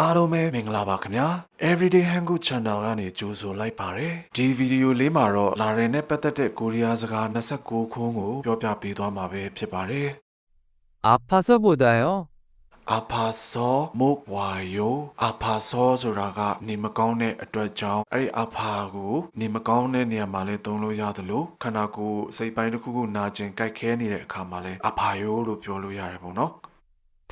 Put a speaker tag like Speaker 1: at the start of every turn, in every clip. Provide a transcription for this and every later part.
Speaker 1: အားလုံးပဲမင်္ဂလာပါခင်ဗျာ Everyday Hangu Channel ကနေကြိုဆိုလိုက်ပါတယ်ဒီဗီဒီယိုလေးမှာတော့လာရင်နဲ့ပတ်သက်တဲ့ကိုရီးယားစကား29ခုကိုပြောပြပေးသွားမှာပဲဖြစ်ပါတယ်
Speaker 2: 아파서보다 요.
Speaker 1: 아파서 목 와요 အာဖာဆောဆိုတာကနေမကောင်းတဲ့အတွက်ကြောင့်အဲ့ဒီအာဖာကိုနေမကောင်းတဲ့နေရာမှာလဲသုံးလို့ရတယ်လို့ခန္ဓာကိုယ်စိတ်ပိုင်းတစ်ခုခုနာကျင်ကြိုက်ခဲနေတဲ့အခါမှာလဲအာဖာယိုလို့ပြောလို့ရတယ်ပေါ့နော်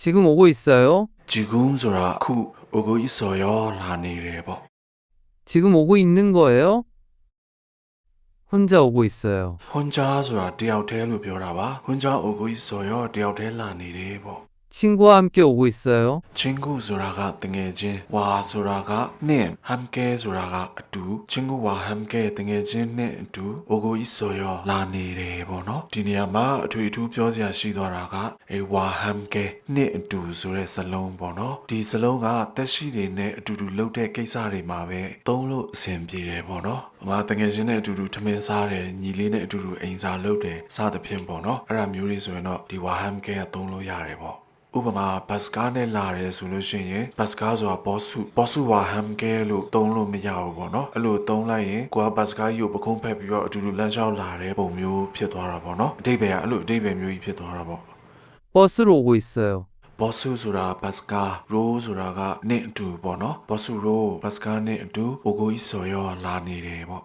Speaker 1: 지금
Speaker 2: 오고 있어요? 지금 소라쿠 오고 있어요
Speaker 1: 라니레보.
Speaker 2: 지금 오고 있는 거예요? 혼자 오고 있어요.
Speaker 1: 혼자 소라 디아우테루 벼라바 혼자 오고 있어요 디아우테 라니레보.
Speaker 2: 친구와 함께 오고 있어 요.
Speaker 1: 친구 소라가 등해진 와 소라가 님 함께 소라가 두 친구와 함께 등해진 네두 오고 있어 요. 라니레 보노 디니야마 트위투 ပြောစရာရှိသွားတာက 에와 함께 네두 ဆိုတဲ့ စလုံး ပေါ့နော်ဒီ စလုံး က တက်ရှိတွေ နဲ့ အတူတူ လုပ်တဲ့ ကိစ္စတွေ မှာ ပဲသုံးလို့ အဆင်ပြေတယ်ပေါ့နော်အမတငယ်ချင်းနဲ့အတူတူထမင်းစားတယ်ညီလေးနဲ့အတူတူအိမ်စာလုပ်တယ်စသဖြင့်ပေါ့နော်အဲ့ဒါမျိုးတွေဆိုရင်တော့ဒီဝါဟမ်ကဲကသုံးလို့ရတယ်ပေါ့ ဥပမာဘတ်စကားနဲ့လာတယ်ဆိုလို့ရှိရင်ဘတ်စကားဆိုတာဘော့ဆုဘော့ဆုဟာဟမ်ကဲလို့သုံးလို့မရဘူးပေါ့နော်အဲ့လိုသုံးလိုက်ရင်ကိုကဘတ်စကားကြီးကိုပခုံးဖက်ပြီးတော့အတူတူလမ်းလျှောက်လာတဲ့ပုံမျိုးဖြစ်သွားတာပေါ့နော်အတိတ်ပဲကအဲ့လိုအတိတ်ပဲမျိုးကြီးဖြစ်သွားတာပေါ့
Speaker 2: ဘော့ဆုရိုဝေဆယ်
Speaker 1: ဘော့ဆူဆိုတာဘတ်စကာရိုးဆိုတာကနဲ့အတူပေါ့နော်ဘော့ဆူရိုးဘတ်စကာနဲ့အတူပိုကိုကြီးစော်ရောလာနေတယ်ပေါ့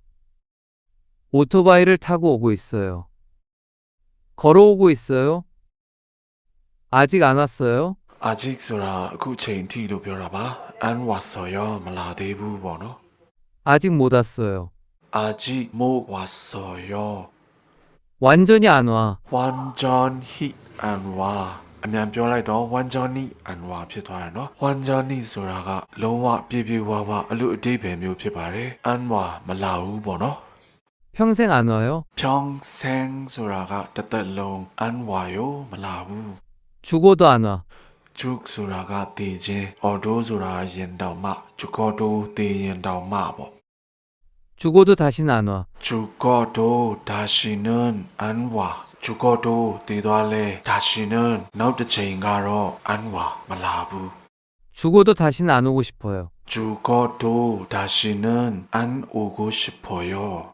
Speaker 2: 오토바이를 타고 오고 있어요. 걸어오고 있어요? 아직 안 왔어요?
Speaker 1: 아직서라 구체인티도 별아바 안 왔어요 말라데부 번호
Speaker 2: 아직 못 왔어요.
Speaker 1: 아직 못 왔어요
Speaker 2: 완전히 안 와.
Speaker 1: 완전히 안와 아면 별라이도 완전히 안와 피도하노 완전히서라가 롱와 비비와와 루데베묘 피바레 안와 말라우 번호
Speaker 2: 평생 안 와요?
Speaker 1: 평생 소라가 따뜻롱 안 와요 말라우
Speaker 2: 죽어도 안 와.
Speaker 1: 죽 소라가 대제 어두 소라 옌다마 죽어도 대옌다마 뭐
Speaker 2: 죽어도 다시는 안 와.
Speaker 1: 죽어도 다시는 안 와. 죽어도 뒤돌래 다시는 너드체인가로 안 와. 말라부.
Speaker 2: 죽어도 다시는 안 오고 싶어요.
Speaker 1: 죽어도 다시는 안 오고 싶어요.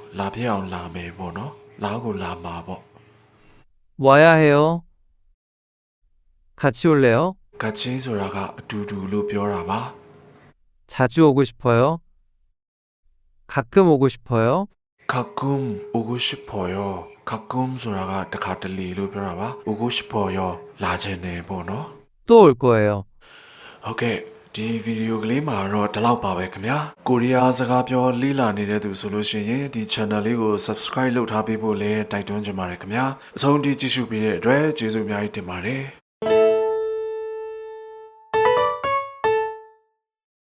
Speaker 1: လာဖြစ်အောင်လာမယ်ပေါ့နော်လာကိုလာမှာပေါ့
Speaker 2: 와야 해요. 같이 올래요?
Speaker 1: ကချင်းဆိုတာကအတူတူလို့ပြောတာပါ
Speaker 2: 자주 오고 싶어요. 가끔 오고 싶어요.
Speaker 1: 가끔 오고 싶어요. 가끔 소라가 가들리 로벼라봐 오고 싶어요. 라제네 보너.
Speaker 2: 또 올 거예요.
Speaker 1: 오케이 ဒီဗီဒီယိုကလေးမှာတော့ဒီလောက်ပါပဲခင်ဗျာကိုရီးယားစကားပြောလေ့လာနေတဲ့သူဆိုလို့ရှိရင်ဒီ channel လေးကို subscribe လုပ်ထားပေးဖို့လည်းတိုက်တွန်းချင်ပါတယ်ခင်ဗျာအဆုံးထိကြည့်ရှုပေးတဲ့အတွက်ကျေးဇူးအများကြီးတင်ပါတယ်